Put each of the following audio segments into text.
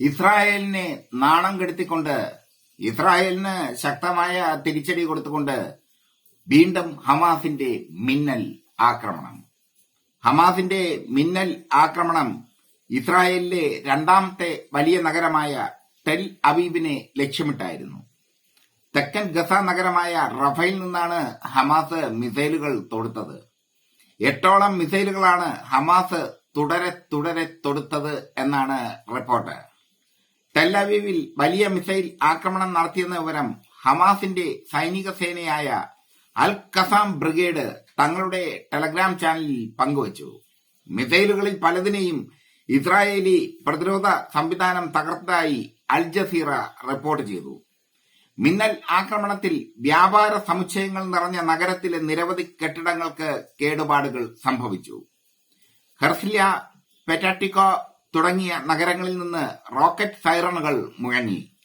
ഇസ്രായേലിനെ നാണം കെടുത്തിക്കൊണ്ട് ഇസ്രായേലിന് ശക്തമായ തിരിച്ചടി കൊടുത്തുകൊണ്ട് വീണ്ടും ഹമാസിന്റെ മിന്നൽ ആക്രമണം. ഹമാസിന്റെ മിന്നൽ ആക്രമണം ഇസ്രായേലിലെ രണ്ടാമത്തെ വലിയ നഗരമായ ടെൽ അബീബിനെ ലക്ഷ്യമിട്ടായിരുന്നു. തെക്കൻ ഗസ നഗരമായ റഫയിൽ നിന്നാണ് ഹമാസ് മിസൈലുകൾ തൊടുത്തത്. എട്ടോളം മിസൈലുകളാണ് ഹമാസ് തുടരെ തുടരെ തൊടുത്തത് എന്നാണ് റിപ്പോർട്ട് ടെല്ലവീവിൽ വലിയ മിസൈൽ ആക്രമണം നടത്തിയെന്ന വിവരം ഹമാസിന്റെ സൈനിക സേനയായ അൽ കസാം ബ്രിഗേഡ് തങ്ങളുടെ ടെലഗ്രാം ചാനലിൽ പങ്കുവച്ചു. മിസൈലുകളിൽ പലതിനെയും ഇസ്രായേലി പ്രതിരോധ സംവിധാനം തകർത്തതായി അൽ ജസീറ റിപ്പോർട്ട് ചെയ്തു. മിന്നൽ ആക്രമണത്തിൽ വ്യാപാര സമുച്ചയങ്ങൾ നിറഞ്ഞ നഗരത്തിലെ നിരവധി കെട്ടിടങ്ങൾക്ക് കേടുപാടുകൾ സംഭവിച്ചു. ഹെർസിലിയ പെറ്റാട്ടിക്കോ തുടങ്ങിയ നഗരങ്ങളിൽ നിന്ന് റോക്കറ്റ് ഫയറണുകൾ മുഴങ്ങി.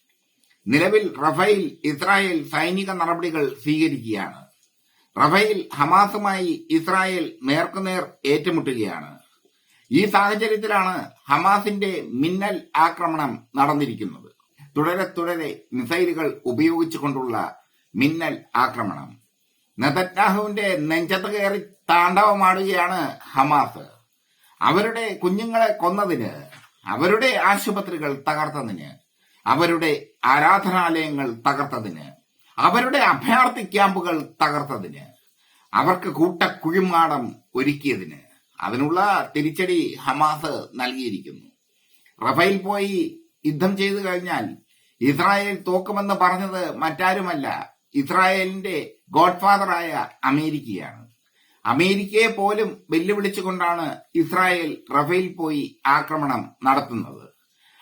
നിലവിൽ റഫേൽ ഇസ്രായേൽ സൈനിക നടപടികൾ സ്വീകരിക്കുകയാണ്. റഫേൽ ഹമാസുമായി ഇസ്രായേൽ നേർക്കുനേർ ഏറ്റുമുട്ടുകയാണ്. ഈ സാഹചര്യത്തിലാണ് ഹമാസിന്റെ മിന്നൽ ആക്രമണം നടന്നിരിക്കുന്നത്. തുടരെ തുടരെ മിസൈലുകൾ ഉപയോഗിച്ചുകൊണ്ടുള്ള മിന്നൽ ആക്രമണം. നെതന്യാഹുവിന്റെ നെഞ്ചത്ത് കയറി താണ്ഡവമാടുകയാണ് ഹമാസ്. അവരുടെ കുഞ്ഞുങ്ങളെ കൊന്നതിന് അവരുടെ ആശുപത്രികൾ തകർത്തതിന് അവരുടെ ആരാധനാലയങ്ങൾ തകർത്തതിന് അവരുടെ അഭയാർത്ഥി ക്യാമ്പുകൾ തകർത്തതിന് അവർക്ക് കൂട്ട കുഴിമാടം ഒരുക്കിയതിന് അതിനുള്ള തിരിച്ചടി ഹമാസ് നൽകിയിരിക്കുന്നു. റഫേൽ പോയി യുദ്ധം ചെയ്തു കഴിഞ്ഞാൽ ഇസ്രായേൽ തോക്കുമെന്ന് പറഞ്ഞത് മറ്റാരുമല്ല ഇസ്രായേലിന്റെ ഗോഡ്ഫാദറായ അമേരിക്കയാണ്. അമേരിക്കയെ പോലും വെല്ലുവിളിച്ചുകൊണ്ടാണ് ഇസ്രായേൽ റഫേൽ പോയി ആക്രമണം നടത്തുന്നത്.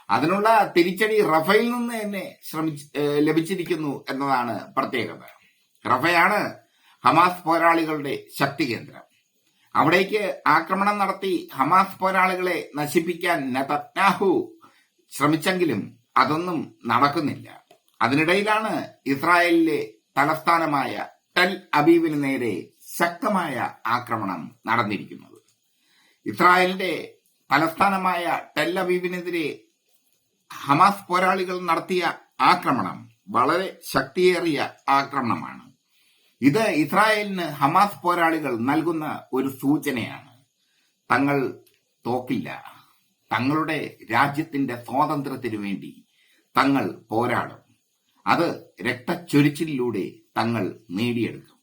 അതിനുള്ള തിരിച്ചടി റഫേൽ നിന്ന് തന്നെ ശ്രമിച്ച് ലഭിച്ചിരിക്കുന്നു എന്നതാണ് പ്രത്യേകത. റഫയാണ് ഹമാസ് പോരാളികളുടെ ശക്തി കേന്ദ്രം. അവിടേക്ക് ആക്രമണം നടത്തി ഹമാസ് പോരാളികളെ നശിപ്പിക്കാൻ നെതന്യാഹു ശ്രമിച്ചെങ്കിലും അതൊന്നും നടക്കുന്നില്ല. അതിനിടയിലാണ് ഇസ്രായേലിലെ തലസ്ഥാനമായ ടെൽ അബീബിന് നേരെ ശക്തമായ ആക്രമണം നടന്നിരിക്കുന്നത്. ഇസ്രായേലിന്റെ തലസ്ഥാനമായ ടെല്ലവീവിനെതിരെ ഹമാസ് പോരാളികൾ നടത്തിയ ആക്രമണം വളരെ ശക്തിയേറിയ ആക്രമണമാണ്. ഇത് ഇസ്രായേലിന് ഹമാസ് പോരാളികൾ നൽകുന്ന ഒരു സൂചനയാണ്. തങ്ങൾ തോക്കില്ല. തങ്ങളുടെ രാജ്യത്തിന്റെ സ്വാതന്ത്ര്യത്തിനു വേണ്ടി തങ്ങൾ പോരാടും. അത് രക്തച്ചൊരിച്ചിലൂടെ തങ്ങൾ നേടിയെടുക്കും.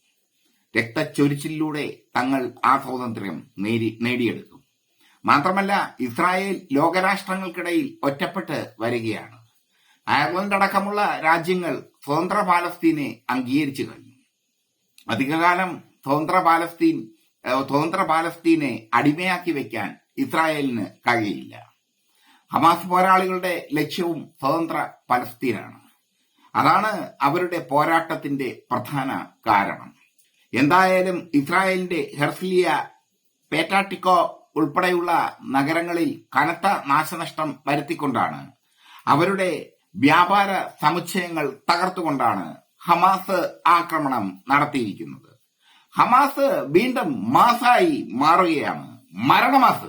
രക്തച്ചൊരിച്ചിലൂടെ തങ്ങൾ ആ സ്വാതന്ത്ര്യം നേടി നേടിയെടുക്കും മാത്രമല്ല ഇസ്രായേൽ ലോകരാഷ്ട്രങ്ങൾക്കിടയിൽ ഒറ്റപ്പെട്ട് വരികയാണ്. അയർലൻഡ് അടക്കമുള്ള രാജ്യങ്ങൾ സ്വതന്ത്ര പാലസ്തീനെ അംഗീകരിച്ചു കഴിഞ്ഞു. അധികകാലം സ്വതന്ത്ര പാലസ്തീൻ സ്വതന്ത്ര പാലസ്തീനെ അടിമയാക്കി വെക്കാൻ ഇസ്രായേലിന് കഴിയില്ല. ഹമാസ് പോരാളികളുടെ ലക്ഷ്യവും സ്വതന്ത്ര പലസ്തീനാണ്. അതാണ് അവരുടെ പോരാട്ടത്തിന്റെ പ്രധാന കാരണം. എന്തായാലും ഇസ്രായേലിന്റെ ഹെർസ്ലിയ പേറ്റാട്ടിക്കോ ഉൾപ്പെടെയുള്ള നഗരങ്ങളിൽ കനത്ത നാശനഷ്ടം വരുത്തിക്കൊണ്ടാണ്. അവരുടെ വ്യാപാര സമുച്ചയങ്ങൾ തകർത്തുകൊണ്ടാണ് ഹമാസ് ആക്രമണം നടത്തിയിരിക്കുന്നത്. ഹമാസ് വീണ്ടും മാസായി മാറുകയാണ്. മരണമാസ്.